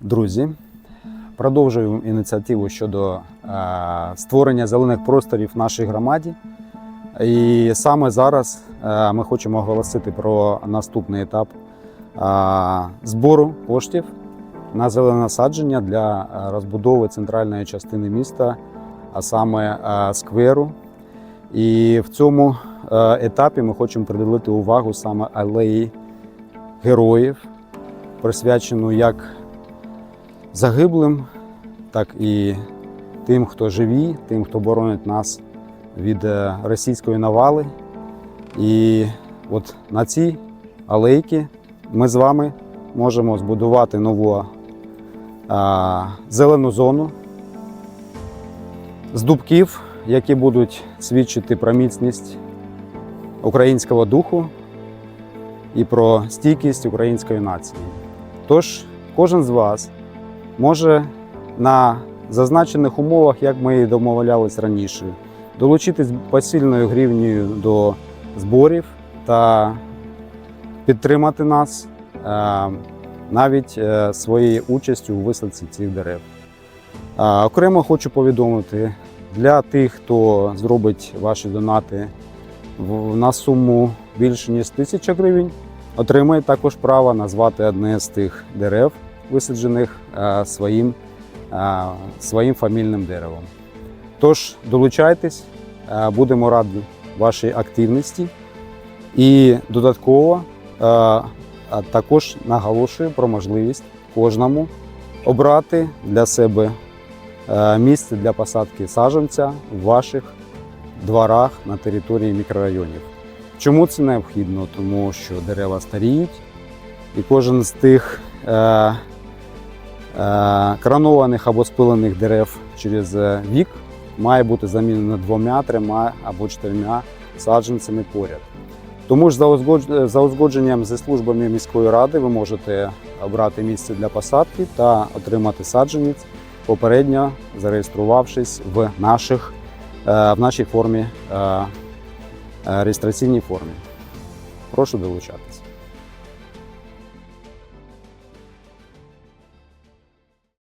Друзі, продовжуємо ініціативу щодо е, створення зелених просторів в нашій громаді. І саме зараз е, ми хочемо оголосити про наступний етап е, збору коштів на зелене насадження для розбудови центральної частини міста, а саме скверу. І в цьому етапі ми хочемо приділити увагу саме алеї героїв, присвячену як загиблим, так і тим, хто живі, тим, хто боронить нас від е, російської навали. І от на цій алейці ми з вами можемо збудувати нову а, зелену зону з дубків, які будуть свідчити про міцність українського духу і про стійкість української нації. Тож кожен з вас може на зазначених умовах, як ми і домовлялись раніше, долучитись посильною гривнею до зборів та підтримати нас е, навіть е, своєю участю у висадці цих дерев. Окремо хочу повідомити для тих, хто зробить ваші донати на суму більше ніж 1000 гривень, отримає також право назвати одне з тих дерев, висаджених е, своїм, е, своїм фамільним деревом. Тож долучайтесь, е, будемо раді вашій активності. І додатково також наголошую про можливість кожному обрати для себе місце для посадки саджанця в ваших дворах на території мікрорайонів. Чому це необхідно? Тому що дерева старіють, і кожен з тих кранованих або спилених дерев через е, вік має бути замінено двома, трьома або чотирма саджанцями поряд. Тому ж за узгодж- за узгодженням зі службами міської ради ви можете обрати місце для посадки та отримати саджанець, попередньо зареєструвавшись в, наших, е, в нашій формі, е, е, реєстраційній формі. Прошу долучатися.